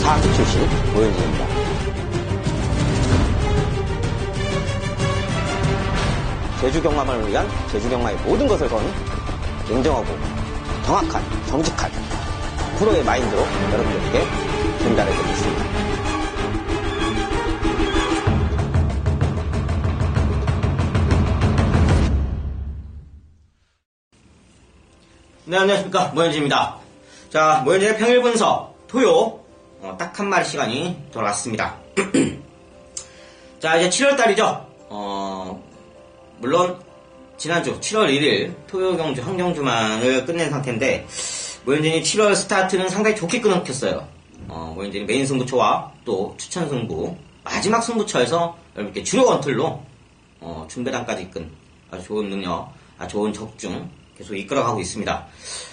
4기 출신 오현진입니다. 제주 경마만을 위한 제주 경마의 모든 것을 건 냉정하고 정확한, 정직한 프로의 마인드로 여러분들께 전달해 드리겠습니다. 네, 안녕하십니까. 모현진입니다. 자, 모현진의 평일 분석, 토요, 어, 딱한 마리 시간이 돌아왔습니다. 자, 이제 7월달이죠. 어, 물론, 지난주 7월 1일 토요 경주, 한경주만을 끝낸 상태인데, 모현진이 7월 스타트는 상당히 좋게 끊었겠어요. 어, 모현진이 메인 승부처와 또 추천 승부, 마지막 승부처에서 여러분께 주력 원틀로, 어, 중배당까지 이끈 아주 좋은 능력, 아주 좋은 적중, 계속 이끌어가고 있습니다.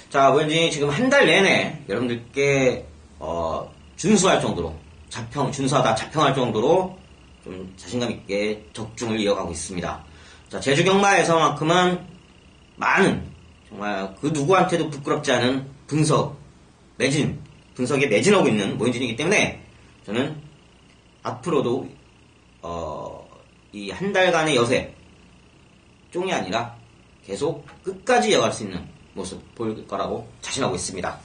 자, 왠지 지금 한 달 내내 여러분들께 어, 준수할 정도로 자평 준수하다 자평할 정도로 좀 자신감 있게 적중을 이어가고 있습니다. 자, 제주 경마에서만큼은 많은 정말 그 누구한테도 부끄럽지 않은 분석 매진 분석에 매진하고 있는 모인진이기 때문에 저는 앞으로도 어, 이 한 달간의 여세 쫑이 아니라 계속 끝까지 이어갈 수 있는 모습 보일 거라고 자신하고 있습니다.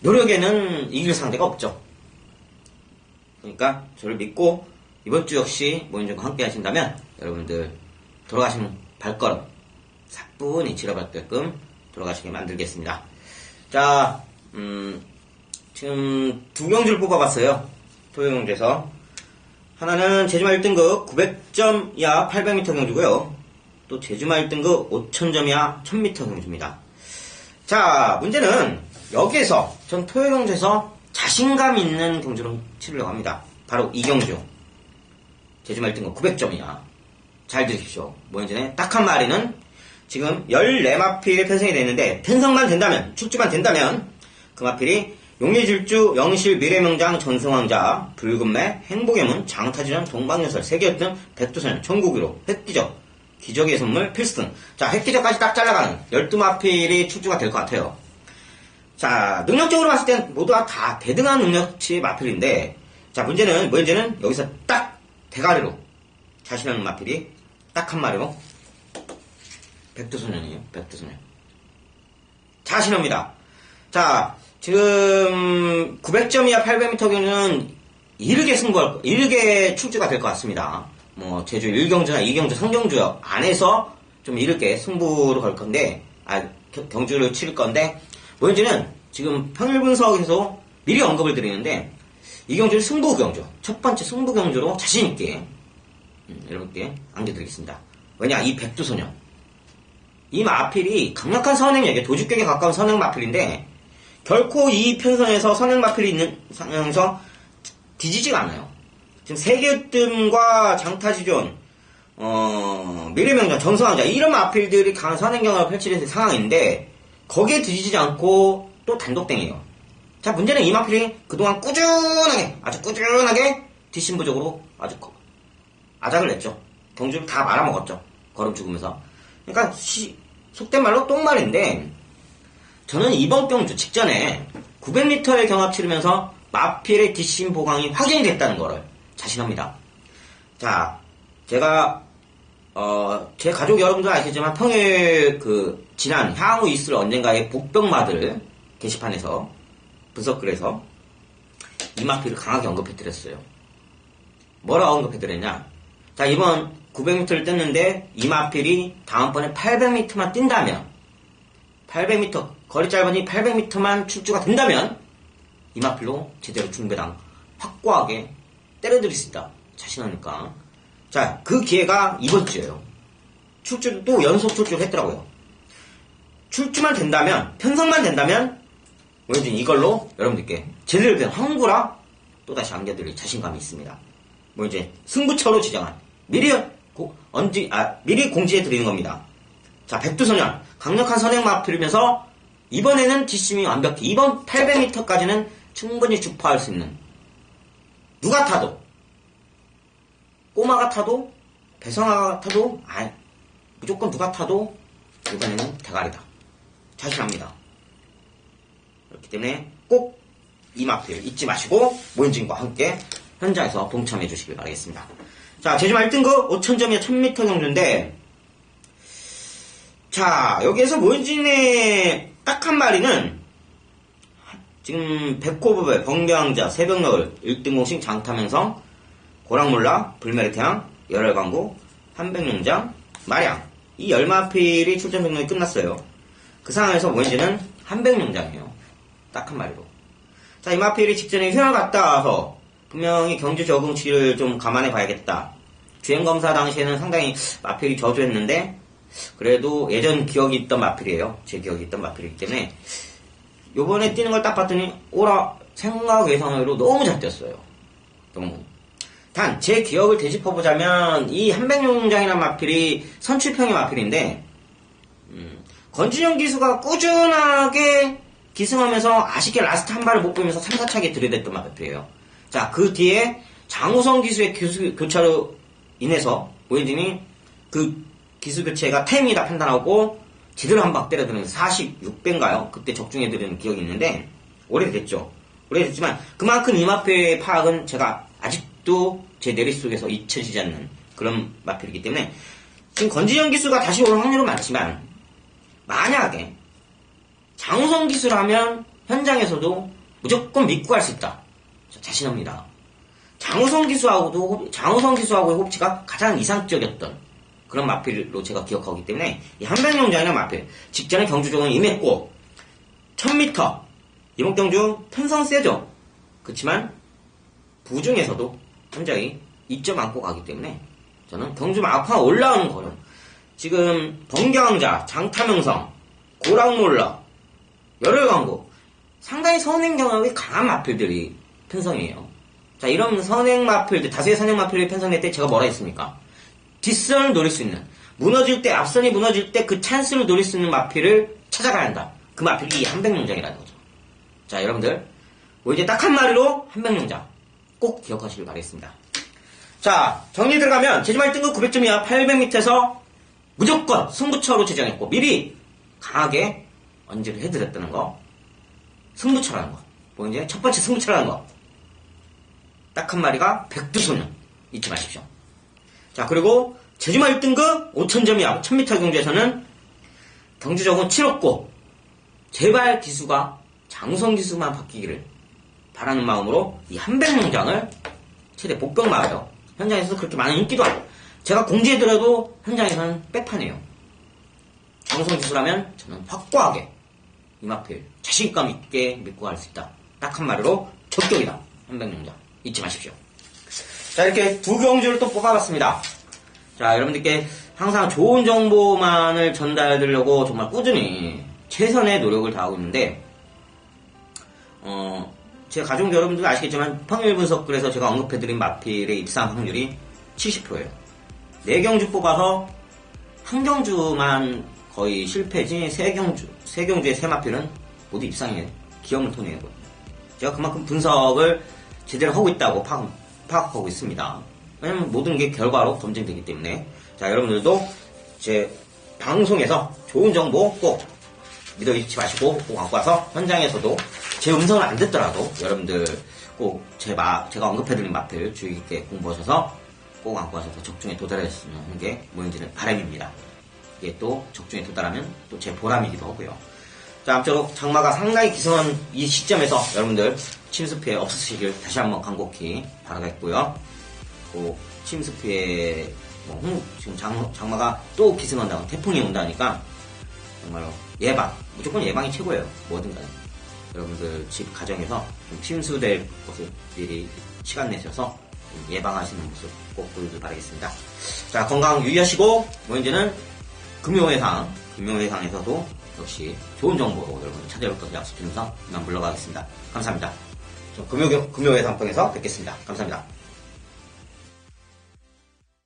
노력에는 이길 상대가 없죠. 그러니까 저를 믿고 이번 주 역시 모임중과 함께 하신다면 여러분들 돌아가시는 발걸음 사뿐히 지려밟게끔 돌아가시게 만들겠습니다. 자, 음, 지금 두 경주를 뽑아봤어요. 토요경주에서 하나는 제주마 1등급 900점 이하 800m 경주고요. 또 제주마 1등급 5,000점 이하 1,000m 경주입니다. 자, 문제는 여기에서 전 토요 경주에서 자신감 있는 경주로 치르려고 합니다. 바로 이 경주. 제주마 1등급 900점 이하. 잘 들으십시오. 뭐인지는 딱한 마리는 지금 14마필 편성이 됐는데 편성만 된다면, 출주만 된다면 그 마필이 용리질주, 영실, 미래명장, 전승왕자, 붉은매, 행복의 문, 장타지전, 동방여설, 세계였던 백두산, 천국위로, 획기적, 기적의 선물 필승. 자, 획기적까지 딱 잘라가는 12마필이 출주가 될 것 같아요. 자, 능력적으로 봤을 땐 모두가 다 대등한 능력치 마필인데, 자, 문제는, 문제는 여기서 딱 대가리로 자신하는 마필이 딱 한 마리로 백두소년이에요, 백두소년. 자신합니다. 자, 지금 900점 이하 800m 경주는 이르게 승부할, 이르게 출주가 될 것 같습니다. 뭐 제주 1경주나 2경주, 3경주 안에서 좀 이렇게 승부를 걸 건데 아 경주를 치를 건데 뭐인지는 지금 평일 분석에서 미리 언급을 드리는데 이 경주는 승부 경주 첫 번째 승부 경주로 자신 있게 음, 여러분께 안겨드리겠습니다. 왜냐 이 백두소년 이 마필이 강력한 선행력에 도주격에 가까운 선행 마필인데 결코 이 편성에서 선행 마필이 있는 상황에서 뒤지지가 않아요. 지금 세계뜸과 장타지존, 어, 미래명장, 전성왕자 이런 마필들이 강한 선행경을 펼치는 상황인데 거기에 뒤지지 않고 또 단독땡이에요. 자 문제는 이 마필이 그동안 꾸준하게 아주 꾸준하게 뒷심부적으로 아주 아작을 냈죠. 경주를 다 말아먹었죠. 걸음 죽으면서. 그러니까 시, 속된 말로 똥말인데 저는 이번 경주 직전에 900m의 경합 치르면서 마필의 뒷심 보강이 확인이 됐다는 거를 자신합니다. 자, 제가 어, 제 가족 여러분들 아시지만 평일 그 지난 향후 있을 언젠가의 복병마들 게시판에서 분석글에서 이마필을 강하게 언급해드렸어요. 뭐라 언급해드렸냐? 자, 이번 900m를 떴는데 이마필이 다음번에 800m만 뛴다면 800m 거리 짧으니 800m만 출주가 된다면 이마필로 제대로 중배당 확고하게 때려드릴 수 있다. 자신하니까. 자, 그 기회가 이번 주예요. 출주도 또 연속 출주를 했더라고요. 출주만 된다면, 편성만 된다면, 오해준 이걸로 여러분들께 제대로 된 황구라 또다시 안겨드릴 자신감이 있습니다. 뭐 이제 승부처로 지정한 미리 고, 언지, 아, 미리 공지해 드리는 겁니다. 자, 백두소년 강력한 선행 마필이면서 이번에는 뒷심이 완벽히 이번 800m까지는 충분히 주파할 수 있는 누가 타도 꼬마가 타도 배성아가 타도 아 무조건 누가 타도 이번에는 대가리다 자신합니다 그렇기 때문에 꼭 이 마필 잊지 마시고 모인진과 함께 현장에서 동참해 주시길 바라겠습니다. 자, 제주말 1등급 5,000점이야 1000m 경주인데 자, 여기에서 모인진의 딱 한 마리는 지금 백호부배, 번개왕자, 새벽너울, 1등 공식 장타명성, 고랑몰라, 불메르태양, 열혈광구, 한백룡장, 마량 이 열마필이 출전 병력이 끝났어요. 그 상황에서 모인지는 한백룡장이에요. 딱 한 마리로. 자, 이 마필이 직전에 휴양을 갔다 와서 분명히 경주 적응치를 좀 감안해 봐야겠다. 주행 검사 당시에는 상당히 마필이 저조했는데 그래도 예전 기억이 있던 마필이에요. 제 기억이 있던 마필이기 때문에 요번에 뛰는 걸 딱 봤더니 오라 생각 예상으로 너무 잘 뛰었어요. 너무. 단 제 기억을 되짚어보자면 이 한백룡장이라는 마필이 선출평의 마필인데 음, 건진영 기수가 꾸준하게 기승하면서 아쉽게 라스트 한 발을 못 보면서 3, 4차게 들이댔던 마필이에요. 자, 그 뒤에 장우성 기수의 기수 교차로 인해서 오현진이 그 기수 교체가 타임이다 판단하고 제대로 한방 때려드는 46배인가요? 그때 적중해드리는 기억이 있는데 오래됐죠. 오래됐지만 그만큼 이 마필의 파악은 제가 아직도 제 내릿속에서 잊혀지지 않는 그런 마필이기 때문에 지금 건진영 기수가 다시 올 확률은 많지만 만약에 장우성 기수라면 현장에서도 무조건 믿고 갈수 있다. 저 자신합니다. 장우성 기수하고도 장우성 기수하고의 호흡치가 가장 이상적이었던 그런 마필로 제가 기억하기 때문에 이 한백룡장이라는 마필 직전에 경주종은 임했고 1000m 이번 경주 편성 세죠. 그렇지만 부중에서도 현장이 2점 안고 가기 때문에 저는 경주 막판 올라오는 거는 지금 번경왕자, 장타명성, 고랑몰라, 열혈광고 상당히 선행 경험이 강한 마필들이 편성이에요. 자 이런 선행 마필들 다수의 선행 마필이 편성될 때 제가 뭐라 했습니까? 뒷선을 노릴 수 있는 무너질 때 앞선이 무너질 때 그 찬스를 노릴 수 있는 마필을 찾아가야 한다. 그 마필이 이 한백룡장이라는 거죠. 자 여러분들 뭐 이제 딱 한 마리로 한백룡장 꼭 기억하시길 바라겠습니다. 자 정리 들어가면 제주말 등급 900점 이하 800m에서 무조건 승부처로 제정했고 미리 강하게 언지를 해드렸다는 거 승부처라는 거. 뭐 이제 첫 번째 승부처라는 거. 딱 한 마리가 백두소년 잊지 마십시오. 자 그리고 제주말 1등급 5,000점 이하 1000m 경주에서는 경주적은 치렀고 제발 기수가 장성 기수만 바뀌기를 바라는 마음으로 이 한백 농장을 최대 복병 마아요. 현장에서 그렇게 많은 인기도 안. 제가 공지해드려도 현장에서는 빼판이에요. 장성 기수라면 저는 확고하게 이마필 자신감 있게 믿고 갈 수 있다. 딱 한 마리로 적격이다. 한백농장 잊지 마십시오. 자 이렇게 두 경주를 또 뽑아봤습니다. 자 여러분들께 항상 좋은 정보만을 전달해드리려고 정말 꾸준히 최선의 노력을 다하고 있는데 어, 제 가족 여러분들 아시겠지만 평일 분석글에서 제가 언급해드린 마필의 입상 확률이 70%예요. 4경주 뽑아서 한 경주만 거의 실패지 세 경주, 세 경주의 세 마필은 모두 입상에 기염을 토내는 거예요. 제가 그만큼 분석을 제대로 하고 있다고 파악, 파악하고 있습니다. 왜냐면 모든 게 결과로 검증되기 때문에. 자, 여러분들도 제 방송에서 좋은 정보 꼭 믿어 잊지 마시고 꼭 갖고 와서 현장에서도 제 음성을 안 듣더라도 여러분들 꼭 제 마, 제가 언급해드린 마필 주의 깊게 공부하셔서 꼭 갖고 와서 더 적중에 도달하시는 게 뭐인지는 바람입니다. 이게 또 적중에 도달하면 또 제 보람이기도 하고요. 자, 아무쪼록 장마가 상당히 기승한 이 시점에서 여러분들 침수 피해 없으시길 다시 한번 간곡히 바라겠고요. 또 침수 피해 뭐 홍- 지금 장, 장마가 또 기승한다고 태풍이 온다니까 정말로 예방 무조건 예방이 최고예요. 뭐든 간에 여러분들 집 가정에서 좀 침수될 것을 미리 시간 내셔서 좀 예방하시는 모습 꼭 보여주길 바라겠습니다. 자 건강 유의하시고 뭐 이제는 금요회상 금요회상에서도 역시 좋은 정보로 여러분 찾아올 것을 약속드리면서 이만 물러가겠습니다. 감사합니다. 저 금요 금요회상방에서 뵙겠습니다. 감사합니다.